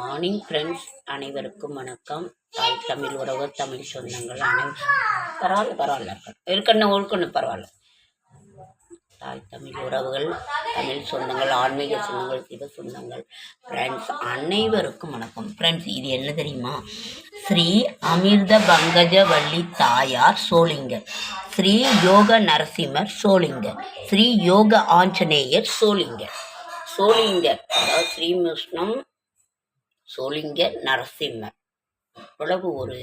Morning friends அனைவருக்கும் வணக்கம். தாய் தமிழ் உறவு தமிழ் சொந்தங்கள் அனைவரும். பரவாயில்ல பரவாயில்ல. இருக்கணும் ஒழுக்கணும் பரவாயில்ல. தாய் தமிழ் உறவுகள் தமிழ் சொந்தங்கள் ஆன்மீக சொந்தங்கள் சிவ சொந்தங்கள். ஃப்ரெண்ட்ஸ் அனைவருக்கும் வணக்கம். ஃப்ரெண்ட்ஸ் இது என்ன தெரியுமா? ஸ்ரீ அமிர்த பங்கஜவள்ளி தாயார் சோளிங்கர் ஸ்ரீ யோக நரசிம்மர் சோளிங்கர் ஸ்ரீ யோக ஆஞ்சநேயர் சோளிங்கர் சோழிங்கர் அதாவது ஸ்ரீமுஷ்ணம் சோளிங்கர் நரசிம்மர். இவ்வளவு ஒரு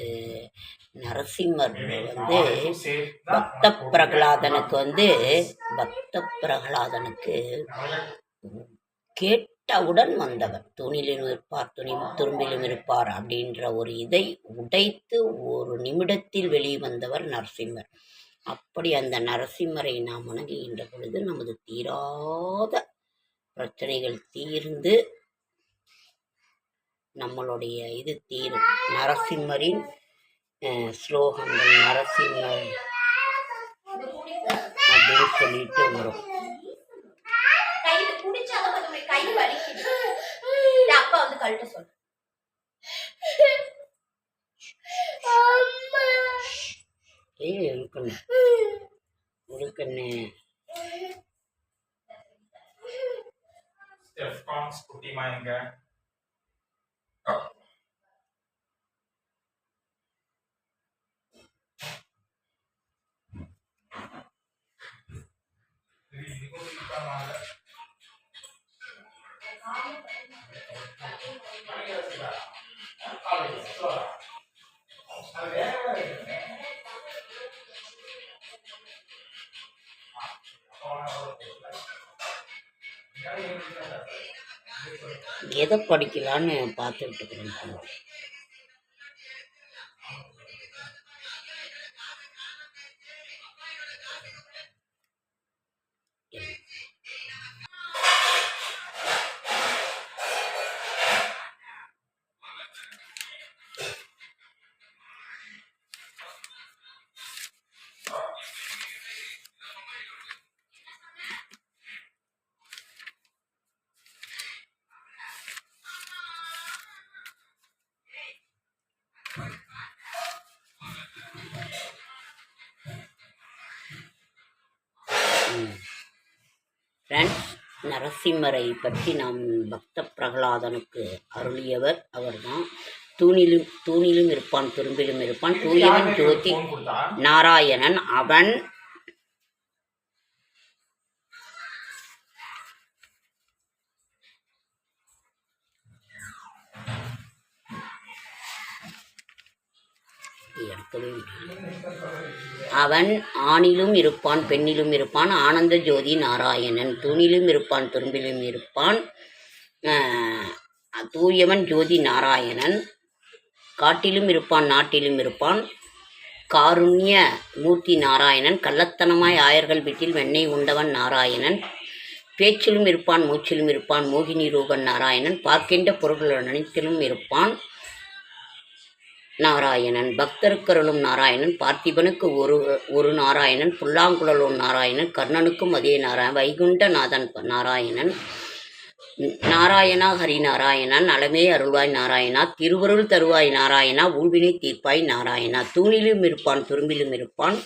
நரசிம்மர் வந்து பக்த பிரகலாதனுக்கு வந்து பக்த பிரகலாதனுக்கு கேட்டவுடன் வந்தவர். துணிலும் இருப்பார் துணி துரும்பிலும் இருப்பார் அப்படின்ற ஒரு இதை உடைத்து ஒரு நிமிடத்தில் வெளியே வந்தவர் நரசிம்மர். அப்படி அந்த நரசிம்மரை நாம் வணங்குகின்ற பொழுது நமது தீராத பிரச்சனைகள் தீர்ந்து நம்மளுடைய இது தீரும். நரசிம்மரின் ஸ்லோகங்கள் நரசிம்மர் அப்படின்னு சொல்லிட்டு வரும். அப்பா வந்து கழட்ட சொல்லு ஏய் இருக்கண்ணே இருக்கண்ணே குட்டிமா எங்க? எதை படிக்கலான்னு பார்த்துட்டு இருக்கிறேன். ஃப்ரெண்ட்ஸ் நரசிம்மரை பற்றி நாம் பக்த பிரகலாதனுக்கு அருளியவர் அவர்தான். தூணிலும் தூணிலும் இருப்பான் துரும்பிலும் இருப்பான். தூயவன் ஜோதி நாராயணன். அவன் எடுக்கவே அவன் ஆணிலும் இருப்பான் பெண்ணிலும் இருப்பான் ஆனந்த ஜோதி நாராயணன் தூணிலும் இருப்பான் துரும்பிலும் இருப்பான். தூயவன் ஜோதி நாராயணன் காட்டிலும் இருப்பான் நாட்டிலும் இருப்பான். காருண்ய மூர்த்தி நாராயணன் கள்ளத்தனமாய் ஆயர்கள் வீட்டில் வெண்ணெய் உண்டவன் நாராயணன். பேச்சிலும் இருப்பான் மூச்சிலும் இருப்பான் மோகினி ரூபன் நாராயணன். பார்க்கின்ற பொருள்கள் அனைத்திலும் இருப்பான். நாராயணன் பக்தருக்கருளும் நாராயணன் பார்த்திபனுக்கு ஒரு ஒரு நாராயணன் புல்லாங்குழலும் நாராயணன் கர்ணனுக்கும் அதே நாராயணன் வைகுண்டநாதன் நாராயணன் நாராயணா ஹரி நாராயணன் நலமே அருள்வாய் நாராயணா திருவருள் தருவாய் நாராயணா ஊழ்வினை தீர்ப்பாய் நாராயணா தூணிலும் இருப்பான் துரும்பிலும் இருப்பான்.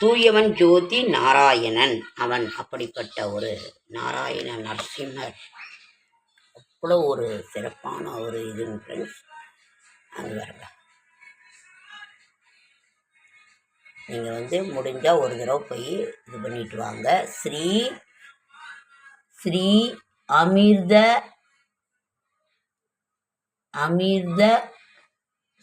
தூயவன் ஜோதி நாராயணன். அவன் அப்படிப்பட்ட ஒரு நாராயண நரசிம்மர். அவ்வளோ ஒரு சிறப்பான ஒரு இது ஃப்ரெண்ட்ஸ் அது வரல நீங்கள் வந்து முடிஞ்சால் ஒரு தடவை போய் இது பண்ணிட்டு வாங்க. ஸ்ரீ ஸ்ரீ அமிர்த அமிர்த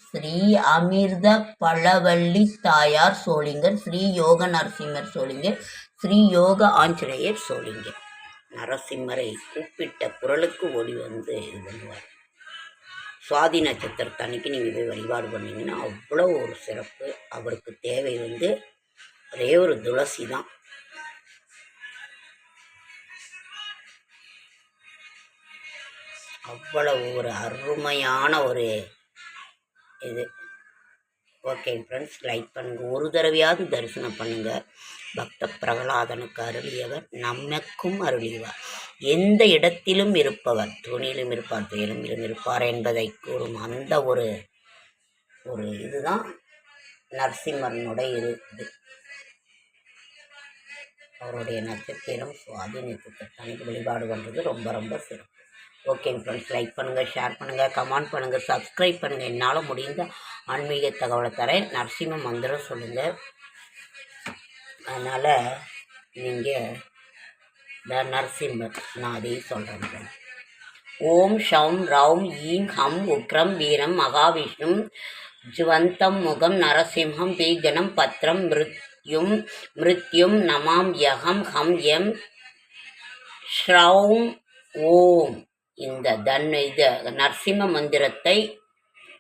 ஸ்ரீ அமிர்த பழவள்ளி தாயார் சோழிங்கர் ஸ்ரீ யோக நரசிம்மர் சோழிங்கர் ஸ்ரீ யோக ஆஞ்சநேயர் சோழிங்கர். நரசிம்மரை கூப்பிட்ட குரலுக்கு ஒளி வந்து இது பண்ணுவார். சுவாதி நட்சத்திரத்தன்னைக்கு நீங்கள் போய் வழிபாடு பண்ணீங்கன்னா அவ்வளோ ஒரு சிறப்பு. அவருக்கு தேவை வந்து ஒரே ஒரு துளசி தான். அவ்வளவு ஒரு அருமையான ஒரு இது. ஓகே ஃப்ரெண்ட்ஸ் லைக் பண்ணுங்கள் ஒரு தடவையாவது தரிசனம் பண்ணுங்கள் பக்த பிரகலாதனுக்கு அருளியவர் நமக்கும் அருளியவர். எந்த இடத்திலும் இருப்பவர் துணியிலும் இருப்பார் துயிலுமிலும் இருப்பார் என்பதை கூறும் அந்த ஒரு ஒரு இதுதான் நரசிம்மரனுடைய இருக்குது இது. அவருடைய நட்சத்திரம் சுவாதி நட்சத்திரத்தன்னைக்கு வழிபாடு பண்ணுறது ரொம்ப ரொம்ப சிறப்பு. ஓகேங்க ஃப்ரெண்ட்ஸ் லைக் பண்ணுங்கள் ஷேர் பண்ணுங்கள் கமெண்ட் பண்ணுங்கள் சப்ஸ்கிரைப் பண்ணுங்கள் என்னால் முடிந்த ஆன்மீக தகவலை தரேன். நரசிம்ம மந்திரம் சொல்லுங்கள் அதனால் நீங்கள் இந்த நரசிம்மர் நான் அதையும் சொல்கிறேன் ஓம் ஷம் ரௌம் ஈம் ஹம் உக்ரம் வீரம் மகாவிஷ்ணும் ஜுவந்தம் முகம் நரசிம்ஹம் பீஜனம் பத்ரம் மிருத்யும் மிருத்யும் நமாம் யகம் ஹம் எம் ஷ்ரௌம் ஓம். இந்த தன் இது நரசிம்ம மந்திரத்தை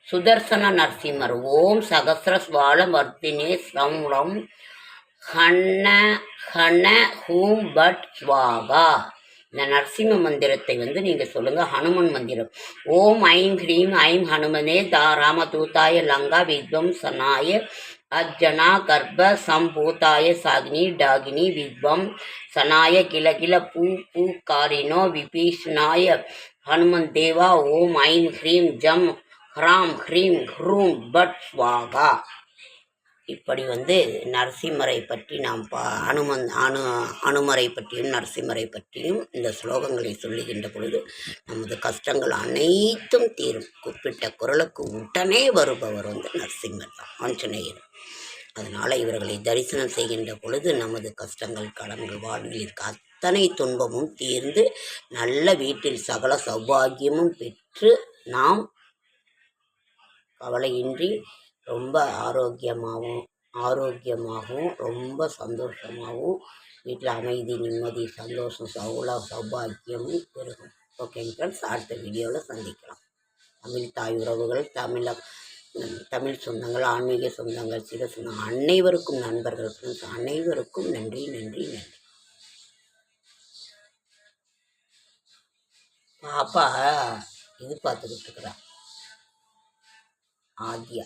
சுதர்சன நரசிம்மர் ஓம் சகசிரஸ்வால வர்த்தினே ஸ்ரம் ஹண்ண ஹன ஹூம் பட் ஸ்வாகா இந்த நரசிம்ம மந்திரத்தை வந்து நீங்கள் சொல்லுங்கள் ஹனுமன் மந்திரம். ஓம் ஐம் ஹ்ரீம் ஐம் ஹனுமனே தா ராமதூதாய லங்கா வித்வம் சனாய அர்ஜனா கர்ப்ப சம்பூதாய சாகினி டாகினி வித்வம் சனாய கில கில பூ பூ காரினோ விபீஷ்ணாய ஹனுமன் தேவா ஓம் ஐம் ஹ்ரீம் ஜம் ஹ்ராம் ஹ்ரீம் ஹ்ரூம் பட் ஸ்வாகா இப்படி வந்து நரசிம்மரை பற்றி நாம் பா அனுமன் அனு அனுமரை பற்றியும் நரசிம்மரை பற்றியும் இந்த ஸ்லோகங்களை சொல்லுகின்ற பொழுது நமது கஷ்டங்கள் அனைத்தும் தீரும். குறிப்பிட்ட குரலுக்கு உடனே வருபவர் வந்து நரசிம்மர் தான் ஆஞ்சநேயர். அதனால் இவர்களை தரிசனம் செய்கின்ற பொழுது நமது கஷ்டங்கள் கடன்கள் வாழ்வில் இருக்க அத்தனை துன்பமும் தீர்ந்து நல்ல வீட்டில் சகல சௌபாகியமும் பெற்று நாம் கவலையின்றி ரொம்ப ஆரோக்கியமாகவும் ஆரோக்கியமாகவும் ரொம்ப சந்தோஷமாகவும் வீட்டில் அமைதி நிம்மதி சந்தோஷம் சௌல சௌபாக்கியமும் பெருகும். ஓகேங்க ஃப்ரெண்ட்ஸ் அடுத்த வீடியோவில் சந்திக்கலாம். தமிழ் தாய் உறவுகள் தமிழ தமிழ் சொந்தங்கள் ஆன்மீக சொந்தங்கள் சில சொந்தங்கள் அனைவருக்கும் நண்பர்கள் ஃப்ரெண்ட்ஸ் அனைவருக்கும் நன்றி நன்றி நன்றி. பாப்பா இது பார்த்துக்கிட்டு இருக்கிறா. ஆத்யா.